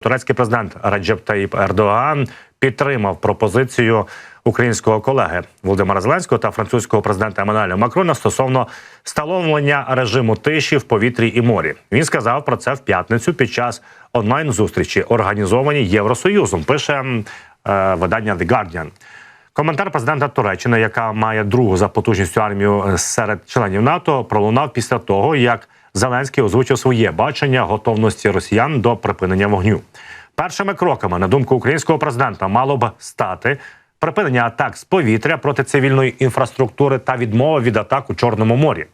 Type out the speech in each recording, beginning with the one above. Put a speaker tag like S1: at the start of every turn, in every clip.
S1: Турецький президент Раджеп Таїп Ердоган підтримав пропозицію українського колеги Володимира Зеленського та французького президента Еммануеля Макрона стосовно встановлення режиму тиші в повітрі і морі. Він сказав про це в п'ятницю під час онлайн зустрічі, організованій Євросоюзом. Пише е, видання The Guardian. Коментар президента Туреччини, яка має другу за потужністю армію е, серед членів НАТО, пролунав після того, як Зеленський озвучив своє бачення готовності росіян до припинення вогню. Першими кроками, на думку українського президента, мало б стати припинення атак з повітря проти цивільної інфраструктури та відмова від атак у Чорному морі.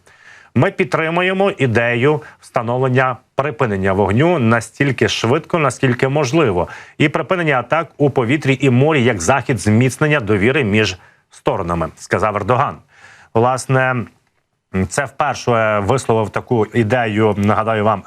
S1: Ми підтримуємо ідею встановлення припинення вогню настільки швидко, наскільки можливо, і припинення атак у повітрі і морі як захід зміцнення довіри між сторонами, сказав Ердоган. Власне, це вперше висловив таку ідею. Нагадаю вам,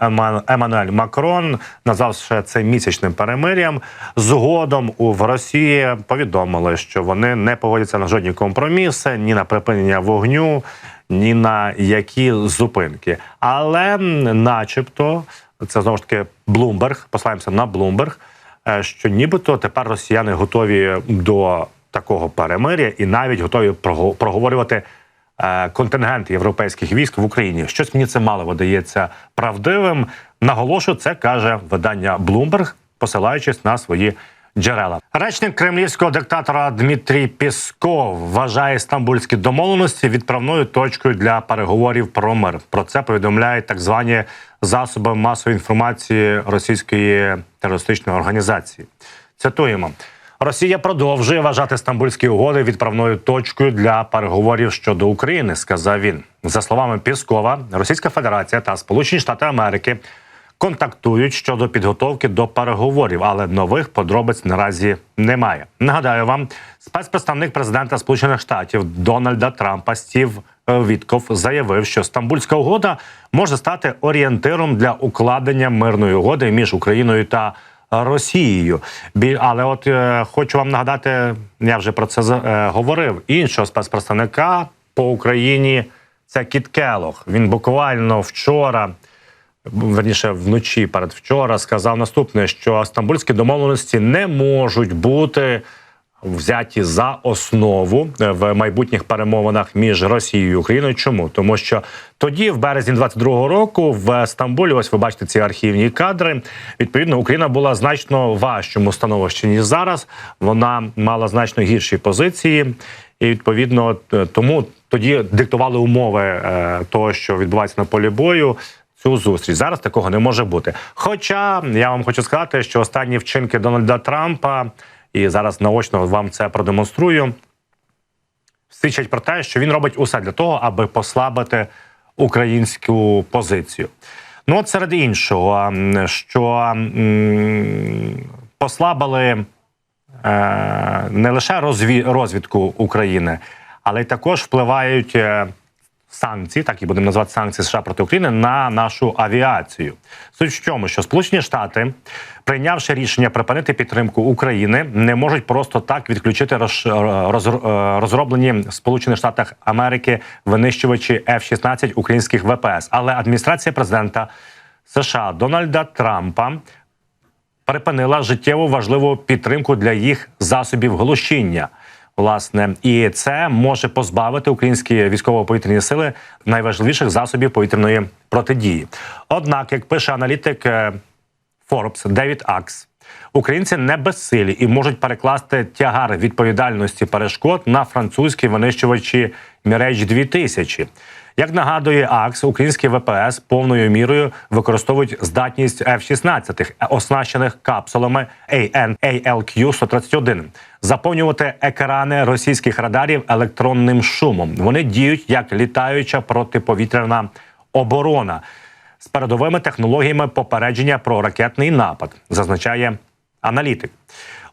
S1: Еммануель Макрон, назвавши це місячним перемир'ям. Згодом у в Росії повідомили, що вони не погодяться на жодні компроміси, ні на припинення вогню, ні на які зупинки. Але, начебто, це знову ж таки Блумберг. Послаємося на Блумберг, е, що нібито тепер росіяни готові до такого перемир'я і навіть готові прого- проговорювати е, контингент європейських військ в Україні. Щось мені це мало видається правдивим. Наголошую, це каже видання Bloomberg, посилаючись на свої джерела. Речник кремлівського диктатора Дмитрій Пісков вважає стамбульські домовленості відправною точкою для переговорів про мир. Про це повідомляють так звані засоби масової інформації російської терористичної організації. Цитуємо. Росія продовжує вважати стамбульські угоди відправною точкою для переговорів щодо України, сказав він. За словами Піскова, Російська Федерація та Сполучені Штати Америки контактують щодо підготовки до переговорів, але нових подробиць наразі немає. Нагадаю вам, спецпредставник президента Сполучених Штатів Дональда Трампа Стів е, Вітков заявив, що Стамбульська угода може стати орієнтиром для укладення мирної угоди між Україною та Росією. Але от е, хочу вам нагадати, я вже про це е, говорив. Іншого спецпредставника по Україні це Кіт Келох. Він буквально вчора, верніше вночі перед вчора, сказав наступне: що стамбульські домовленості не можуть бути взяті за основу е, в майбутніх перемовинах між Росією і Україною. Чому? Тому що тоді, в березні 22-го року, в Стамбулі, ось ви бачите ці архівні кадри. Відповідно, Україна була значно важчому становищі ніж зараз. Вона мала значно гірші позиції, і відповідно тому тоді диктували умови е, того, що відбувається на полі бою. Цю зустріч зараз такого не може бути. Хоча я вам хочу сказати, що останні вчинки Дональда Трампа, і зараз наочно вам це продемонструю, свідчать про те, що він робить усе для того, аби послабити українську позицію. Ну, от серед іншого, що послабили е, не лише розві, розвідку України, але й також впливають санкції, так і будемо називати санкції США проти України на нашу авіацію. Суть в чому, що Сполучені Штати, прийнявши рішення припинити підтримку України, не можуть просто так відключити роз- роз- розроблені в Сполучених Штатах Америки винищувачі F-16 українських ВПС. Але адміністрація президента США Дональда Трампа припинила життєво важливу підтримку для їх засобів глушіння. Власне, і це може позбавити українські військово-повітряні сили найважливіших засобів повітряної протидії. Однак, як пише аналітик Форбс Forbes Девід Акс, українці не безсилі і можуть перекласти тягар відповідальності перешкод на французькі винищувачі Міреч 2000 Як нагадує АКС, українські ВПС повною мірою використовують здатність F-16, оснащених капсулами AN ALQ-131, заповнювати екрани російських радарів електронним шумом. Вони діють як літаюча протиповітряна оборона з передовими технологіями попередження про ракетний напад, зазначає аналітик.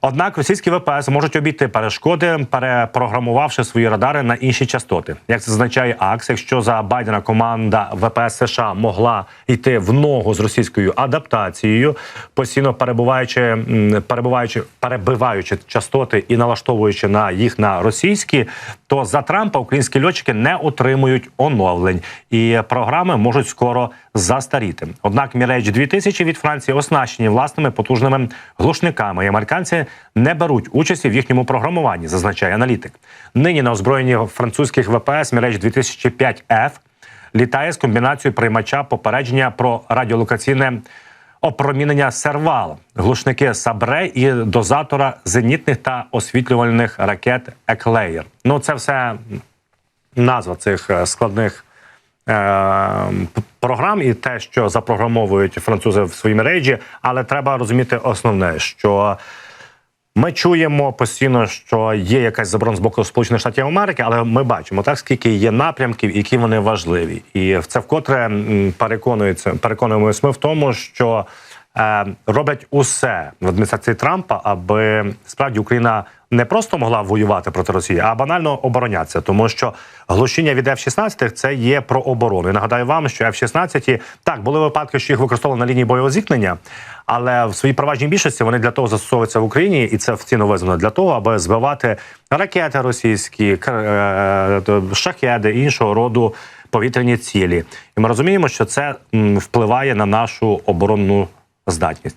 S1: Однак російські ВПС можуть обійти перешкоди, перепрограмувавши свої радари на інші частоти. Як це зазначає АКС, якщо за Байдена команда ВПС США могла йти в ногу з російською адаптацією, постійно перебуваючи, перебуваючи, перебиваючи частоти і налаштовуючи на їх на російські, то за Трампа українські льотчики не отримують оновлень, і програми можуть скоро застаріти. Однак Mirage 2000 від Франції оснащені власними потужними глушниками. Американці не беруть участі в їхньому програмуванні, зазначає аналітик. Нині на озброєнні французьких ВПС Mirage 2005 F літає з комбінацією приймача попередження про радіолокаційне опромінення сервал, глушники Сабре і дозатора зенітних та освітлювальних ракет Еклеєр. Ну це все назва цих е, складних е, програм і те, що запрограмовують французи в своїй мережі, але треба розуміти основне, що. Ми чуємо постійно, що є якась заборона з боку Сполучених Штатів Америки, але ми бачимо так, скільки є напрямків, які вони важливі, і це вкотре переконується, переконуємося ми в тому, що роблять усе в адміністрації Трампа, аби справді Україна не просто могла воювати проти Росії, а банально оборонятися, тому що глушіння від F-16 – це є про оборону. І нагадаю вам, що F-16, так були випадки, що їх використовували на лінії бойового зіткнення, але в своїй переважній більшості вони для того застосовуються в Україні, і це офіційно визнано для того, аби збивати ракети російські, е, шахеди іншого роду повітряні цілі. І ми розуміємо, що це впливає на нашу оборонну здатність.